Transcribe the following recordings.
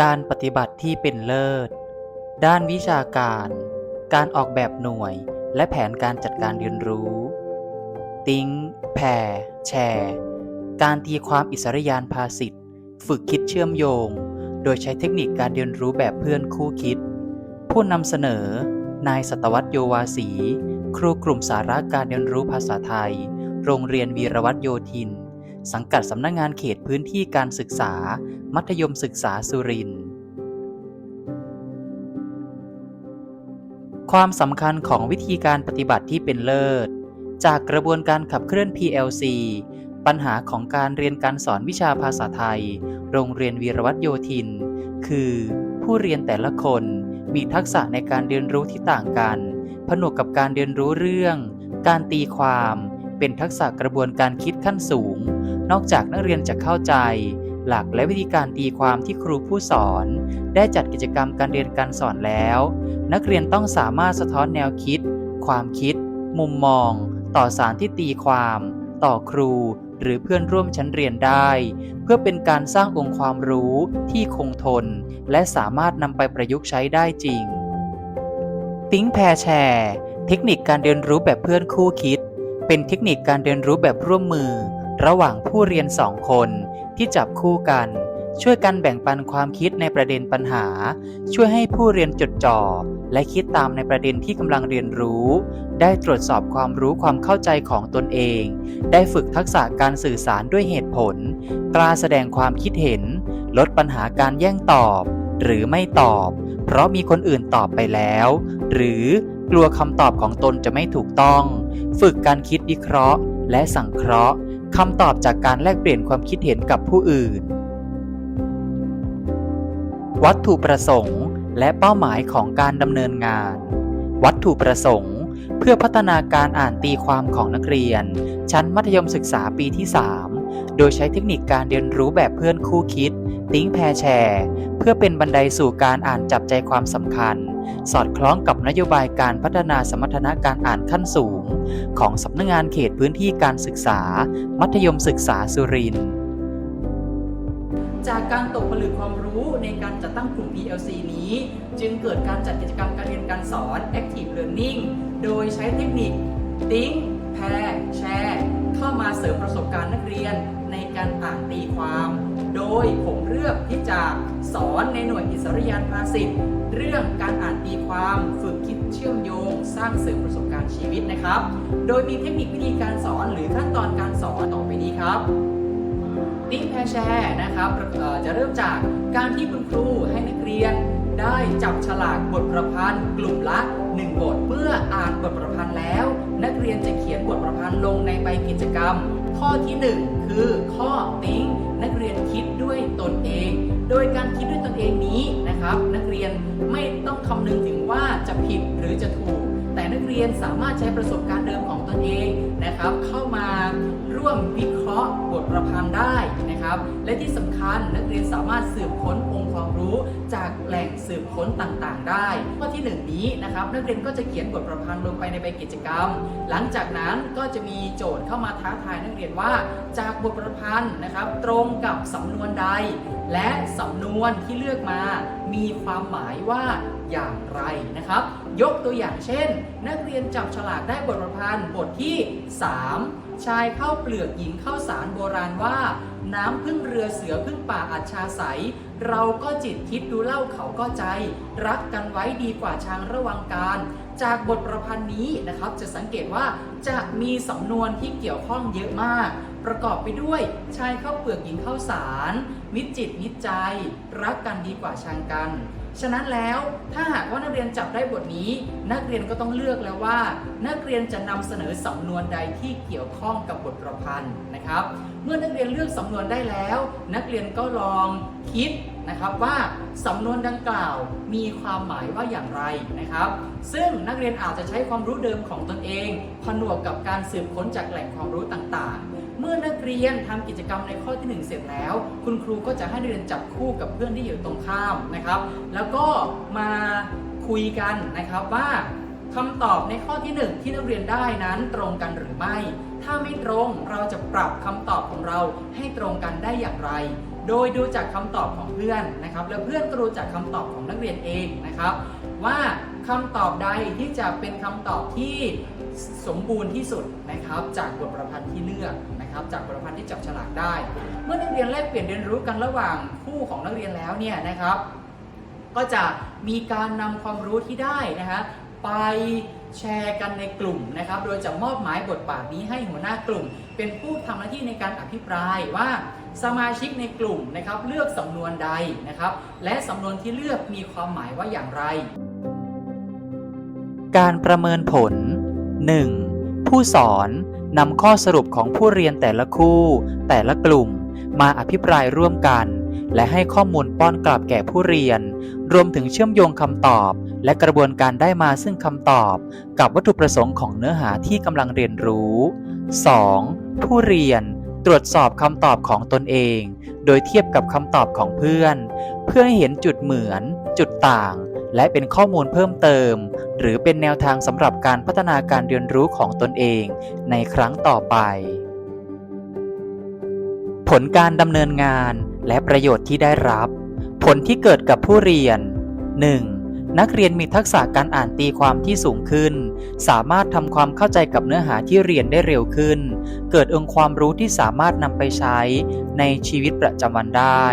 การปฏิบัติที่เป็นเลิศ ด้านวิชาการ การออกแบบหน่วย และแผนการจัดการเรียนรู้ ติ้ง แผ่ แชร์ การตีความอิสริยานภาษิต ฝึกคิดเชื่อมโยง โดยใช้เทคนิคการเรียนรู้แบบเพื่อนคู่คิด ผู้นำเสนอ นายสตวัตโยวาสี ครูกลุ่มสาระการเรียนรู้ภาษาไทย โรงเรียนวีรวัตโยธิน สังกัดสำนักงงานเขตพื้นที่การศึกษา มัธยมศึกษาสุรินทร์ความสำคัญของวิธีการปฏิบัติที่เป็นเลิศ จากกระบวนการขับเคลื่อน PLC ปัญหาของการเรียนการสอนวิชาภาษาไทย โรงเรียนวีรวัตโยธิน คือ ผู้เรียนแต่ละคนมีทักษะในการเรียนรู้ที่ต่างกัน ผนวกกับการเรียนรู้เรื่อง การตีความ เป็นทักษะกระบวนการคิดขั้นสูง นอกจากนักเรียนจะเข้าใจ หลักและวิธีการตีความที่ครูผู้สอน ได้จัดกิจกรรมการเรียนการสอนแล้ว นักเรียนต้องสามารถสะท้อนแนวคิด ความคิด มุมมอง ต่อสารที่ตีความ ต่อครู หรือเพื่อนร่วมชั้นเรียนได้ เพื่อเป็นการสร้างองค์ความรู้ที่คงทน และสามารถนำไปประยุกต์ใช้ได้จริงติ้งแพรแชร์ เทคนิคการเรียนรู้แบบเพื่อนคู่คิด เป็นเทคนิคการเรียนรู้แบบร่วมมือ ระหว่างผู้เรียนสองคนที่จับคู่กัน ช่วยกันแบ่งปันความคิดในประเด็นปัญหา ช่วยให้ผู้เรียนจดจ่อ และคิดตามในประเด็นที่กำลังเรียนรู้ ได้ตรวจสอบความรู้ความเข้าใจของตนเอง ได้ฝึกทักษะการสื่อสารด้วยเหตุผล กล้าแสดงความคิดเห็น ลดปัญหาการแย่งตอบ หรือไม่ตอบ เพราะมีคนอื่นตอบไปแล้ว หรือกลัวคำตอบของตนจะไม่ถูกต้อง ฝึกการคิดวิเคราะห์ และสังเคราะห์ คำตอบจากการแลกเปลี่ยนความคิดเห็นกับผู้อื่น วัตถุประสงค์ และเป้าหมายของการดำเนินงาน วัตถุประสงค์ เพื่อพัฒนาการอ่านตีความของนักเรียน ชั้นมัธยมศึกษาปีที่ 3 โดยใช้เทคนิคการเรียนรู้แบบเพื่อนคู่คิด ติ้งแพรแชร์ เพื่อเป็นบันไดสู่การอ่านจับใจความสำคัญ สอดคล้องกับนโยบายการพัฒนาสมรรถนะการอ่านขั้นสูง ของสำนักงงานเขตพื้นที่การศึกษา มัธยมศึกษาสุรินทร์จากการตกผลึกความรู้ในการจัดตั้งกลุ่ม PLC นี้ จึงเกิดการจัดกิจกรรมการเรียนการสอน Active Learning โดยใช้เทคนิค Think Pair Share เข้ามาเสริมประสบการณ์นักเรียนในการอ่านตีความ โดยผมเลือกที่จะสอนในหน่วยอิสริยานภาษิตเรื่องการอ่านตีความฝึกคิดเชื่อมโยง สร้างเสริมประสบการณ์ชีวิตนะครับ โดยมีเทคนิควิธีการสอนหรือขั้นตอนการสอนต่อไปนี้ครับติ้งแพรแชร์นะครับจะเริ่มจากการที่คุณครูให้นักเรียนได้จับฉลากบทประพันธ์ กลุ่มละ หนึ่งบท เมื่ออ่านบทประพันธ์แล้ว นักเรียนจะเขียนบทประพันธ์ลงในใบกิจกรรม ข้อที่ 1 คือข้อติ้งนักเรียนคิดด้วยตนเอง โดยการคิดด้วยตนเองนี้นะครับ นักเรียนไม่ต้องคำนึงถึงว่าจะผิดหรือจะถูก แต่นักเรียนสามารถใช้ประสบการณ์เดิมของตนเองนะครับ เข้ามาร่วมวิเคราะห์บทประพันธ์ได้นะครับ และที่สำคัญนักเรียนสามารถสืบค้นองค์ความรู้จากแหล่งสืบค้นต่างๆ ได้ข้อที่หนึ่งนี้นะครับนักเรียนก็จะเขียนบทประพันธ์ลงไปในใบกิจกรรม หลังจากนั้นก็จะมีโจทย์เข้ามาท้าทายนักเรียนว่า จากบทประพันธ์นะครับ ตรงกับสำนวนใด และสำนวนที่เลือกมา มีความหมายว่า อย่างไรนะครับ ยกตัวอย่างเช่น นักเรียนจับฉลากได้บทประพันธ์บทที่ 3 ชายเข้าเปลือกหญิงเข้าสารโบราณว่า น้ำพึ่งเรือเสือพึ่งป่าอัจฉาใสเราก็จิตคิดดูเล่าเขาก็ใจ รักกันไว้ดีกว่าช้างระวังการ จากบทประพันธ์นี้นะครับ จะสังเกตว่าจะมีสำนวนที่เกี่ยวข้องเยอะมาก ประกอบไปด้วยชายเข้าเปลือกหญิงเข้าสารมิจิตมิตรใจ รักกันดีกว่าชังกัน ฉะนั้นแล้วถ้าหากว่านักเรียนจับได้บทนี้ นักเรียนก็ต้องเลือกแล้วว่า นักเรียนจะนำเสนอสำนวนใดที่เกี่ยวข้องกับบทประพันธ์นะครับ เมื่อนักเรียนเลือกสำนวนได้แล้ว นักเรียนก็ลองคิดนะครับว่าสำนวนดังกล่าวมีความหมายว่าอย่างไรนะครับ ซึ่งนักเรียนอาจจะใช้ความรู้เดิมของตนเองผนวกกับการสืบค้นจากแหล่งความรู้ต่างๆ เมื่อนักเรียนทำกิจกรรมในข้อที่ 1 เสร็จแล้ว คุณครูก็จะให้นักเรียนจับคู่กับเพื่อนที่อยู่ตรงข้ามนะครับ แล้วก็มาคุยกันนะครับว่าคำตอบในข้อที่ 1 ที่นักเรียนได้นั้นตรงกันหรือไม่ ถ้าไม่ตรงเราจะปรับคำตอบของเราให้ตรงกันได้อย่างไร โดยดูจากคำตอบของเพื่อนนะครับ แล้วเพื่อนก็ดูจากคำตอบของนักเรียนเองนะครับ ว่าคำตอบใดที่จะเป็นคำตอบที่สมบูรณ์ที่สุดนะครับ จากบทประพันธ์ที่เลือก นะครับจากบทประพันธ์ที่จับฉลากได้ เมื่อนักเรียนแลกเปลี่ยนเรียนรู้กันระหว่างคู่ของนักเรียนแล้วเนี่ยนะครับ ก็จะมีการนำความรู้ที่ได้นะฮะไปแชร์กันในกลุ่มนะครับ โดยจะมอบหมายบทบาทนี้ให้หัวหน้ากลุ่ม เป็นผู้ทำหน้าที่ในการอภิปรายว่าสมาชิกในกลุ่มนะครับเลือกสำนวนใดนะครับ และสำนวนที่เลือกมีความหมายว่าอย่างไร การประเมินผล 1. ผู้สอนนำข้อสรุปของผู้เรียนแต่ละคู่ แต่ละกลุ่ม มาอภิปรายร่วมกัน และให้ข้อมูลป้อนกลับแก่ผู้เรียน รวมถึงเชื่อมโยงคำตอบ และกระบวนการได้มาซึ่งคำตอบ กับวัตถุประสงค์ของเนื้อหาที่กำลังเรียนรู้ 2. ผู้เรียนตรวจสอบคำตอบของตนเอง โดยเทียบกับคำตอบของเพื่อน เพื่อให้เห็นจุดเหมือน จุดต่าง และเป็นข้อมูลเพิ่มเติม หรือเป็นแนวทางสำหรับการพัฒนาการเรียนรู้ของตนเองในครั้งต่อไป ผลการดำเนินงานและประโยชน์ที่ได้รับ ผลที่เกิดกับผู้เรียน 1. นักเรียนมีทักษะการอ่านตีความที่สูงขึ้น สามารถทำความเข้าใจกับเนื้อหาที่เรียนได้เร็วขึ้น เกิดองค์ความรู้ที่สามารถนำไปใช้ในชีวิตประจำวันได้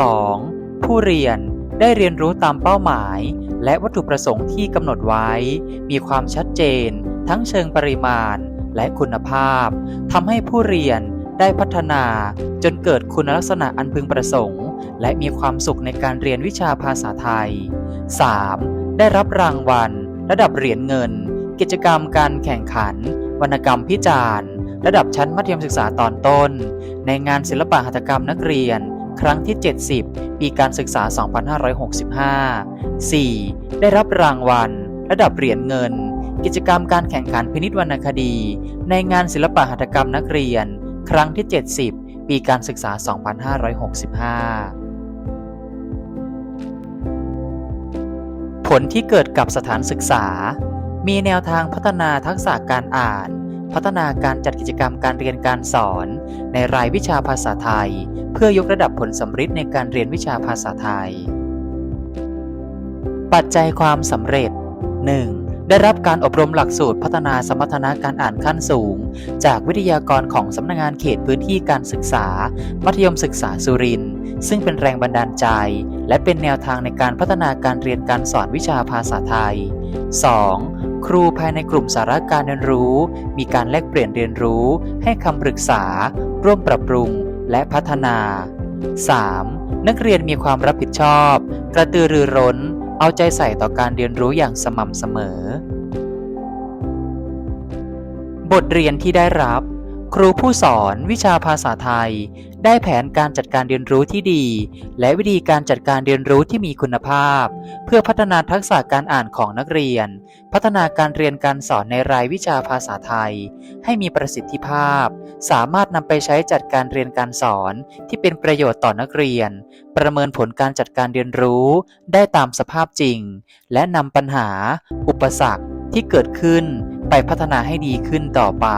2. ผู้เรียน ได้เรียนรู้ตามเป้าหมาย และวัตถุประสงค์ที่กำหนดไว้ มีความชัดเจน ทั้งเชิงปริมาณ และคุณภาพทำให้ผู้เรียนได้พัฒนาจนเกิดคุณลักษณะอันพึงประสงค์ และมีความสุขในการเรียนวิชาภาษาไทย 3. ได้รับรางวัล ระดับเหรียญเงิน กิจกรรมการแข่งขัน วรรณกรรมพิจารณ์ ระดับชั้นมัธยมศึกษาตอนต้น ในงานศิลปะหัตถกรรมนักเรียน ครั้งที่ 70 ปีการศึกษา 2565 4. ได้รับรางวัล ระดับเหรียญเงิน กิจกรรมการแข่งขันพินิจวรรณคดี ในงานศิลปะหัตถกรรมนักเรียน ครั้งที่ 70 ปีการศึกษา 2565ผลที่เกิดกับสถานศึกษา มีแนวทางพัฒนาทักษะการอ่าน พัฒนาการจัดกิจกรรมการเรียนการสอน ในรายวิชาภาษาไทย เพื่อยกระดับผลสำฤทธิ์ในการเรียนวิชาภาษาไทย ปัจจัยความสำเร็จ 1. ได้รับการอบรมหลักสูตรพัฒนาสมรรถนะการอ่านขั้นสูง จากวิทยากรของสำนักงานเขตพื้นที่การศึกษา มัธยมศึกษาสุรินทร์ซึ่งเป็นแรงบันดาลใจ และเป็นแนวทางในการพัฒนาการเรียนการสอนวิชาภาษาไทย 2. ครูภายในกลุ่มสาระการเรียนรู้ มีการแลกเปลี่ยนเรียนรู้ ให้คำปรึกษา ร่วมปรับปรุง และพัฒนา 3. นักเรียนมีความรับผิดชอบ กระตือรือร้น เอาใจใส่ต่อการเรียนรู้อย่างสม่ำเสมอ บทเรียนที่ได้รับ ครูผู้สอนวิชาภาษาไทย ได้แผนการจัดการเรียนรู้ที่ดี และวิธีการจัดการเรียนรู้ที่มีคุณภาพ เพื่อพัฒนาทักษะการอ่านของนักเรียน พัฒนาการเรียนการสอนในรายวิชาภาษาไทย ให้มีประสิทธิภาพ สามารถนำไปใช้จัดการเรียนการสอนที่เป็นประโยชน์ต่อนักเรียน ประเมินผลการจัดการเรียนรู้ ได้ตามสภาพจริง และนำปัญหา อุปสรรคที่เกิดขึ้น ไปพัฒนาให้ดีขึ้นต่อไป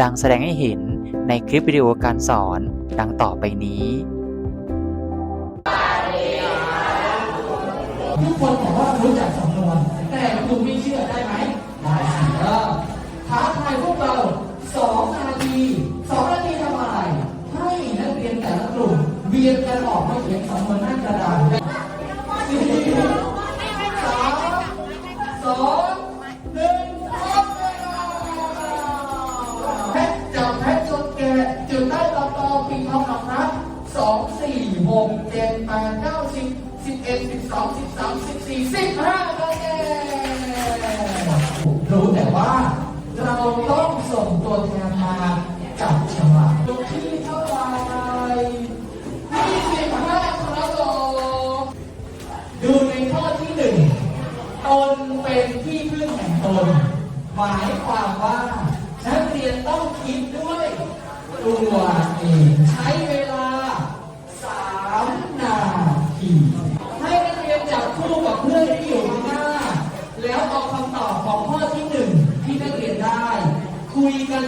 ดังแสดงให้เห็นในคลิปวิดีโอการสอนดังต่อไปนี้ ทุกคนบอกว่ารู้จักสำนวน แต่คุณไม่เชื่อได้ไหมได้สิเออท้าทายพวกเราสองนาทีสองนาทีทำอะไร ให้นักเรียนแต่ละกลุ่ม เวียนกันออกมาเขียนสำนวนหน้ากระดาษ ว่า เราต้องส่งตัวแทนมาจับฉลากดูที่เท่าไหร่ยี่สิบห้าครับผมดูในข้อที่หนึ่งตนเป็นที่พึ่งแห่งตน หมายความว่านักเรียนต้องคิดด้วยตัวเองใช้เวลาสามนาที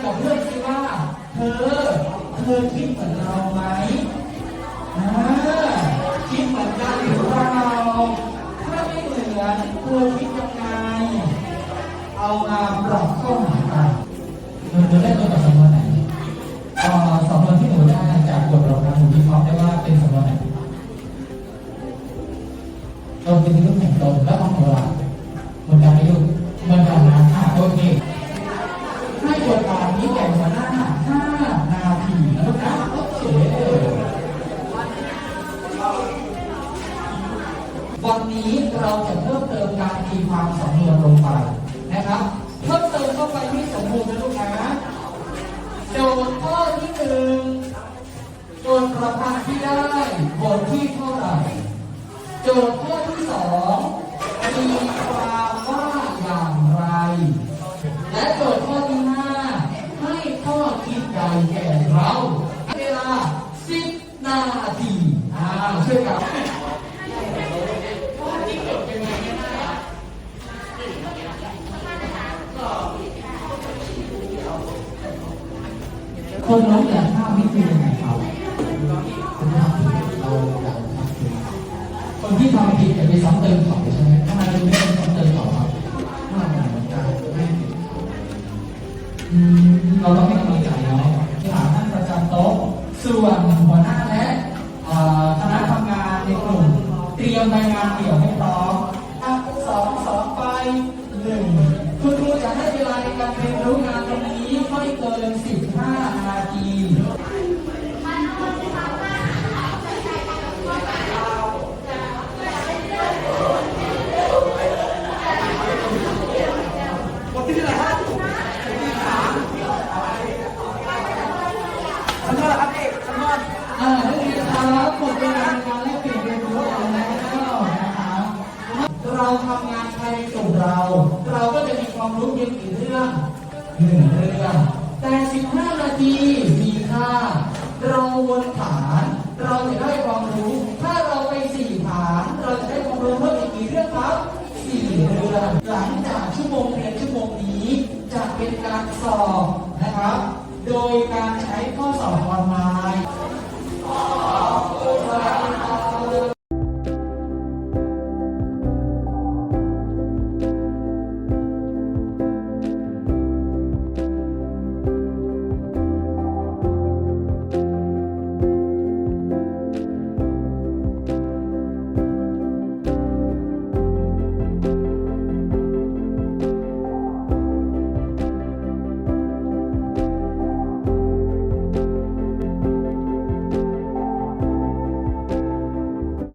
กับเพื่อนสิว่า เธอ เธอคิดเหมือนเราไหมคิดเหมือนกันหรือเปล่าถ้าไม่เหมือนเธอคิดยังไง เอามาปรับเข้าหากันเธอจะได้ตัวกับสมร ความสำนวนลงไปนะครับเพิ่มเติมเข้าไปที่สมบูรณ์นะลูกนะโจทย์ข้อที่หนึ่งโจทย์ประพันธ์ที่ได้บทที่เท่าไหร่โจทย์ข้อที่สองมีความว่าอย่างไร และโจทย์ข้อที่ห้าให้ข้อคิดใดแก่เราเวลา10นาทีอ่าช่วยกัน คนน้องอยากทราบนี่คือยังไงครับคนทำผิดเราอยากทำผิดคนที่ทำผิดจะไปซ้ำเติมเขาใช่ไหมทำไมเราไม่ต้องซ้ำเติมเขาครับว่ามันเหมือนกันไม่ผิดอืมเราต้องให้กำลังใจเนาะถามท่านประจำโต๊ะส่วนหัวหน้าและคณะทำงานในกลุ่มเตรียมรายงานเดี่ยวให้พร้อมอะสองสองไปหนึ่งคุณครูจะให้เวลาในการเรียนรู้งานตรงนี้ไม่เกิน15 วนฐาน เราจะได้ความรู้ ถ้าเราไปสี่ฐาน เราจะได้ความรู้เพิ่มอีกกี่เรื่องครับสี่เรื่องหลังจากชั่วโมงเรียนชั่วโมงนี้ จะเป็นการสอบนะครับ โดยการใช้ข้อสอบออนไลน์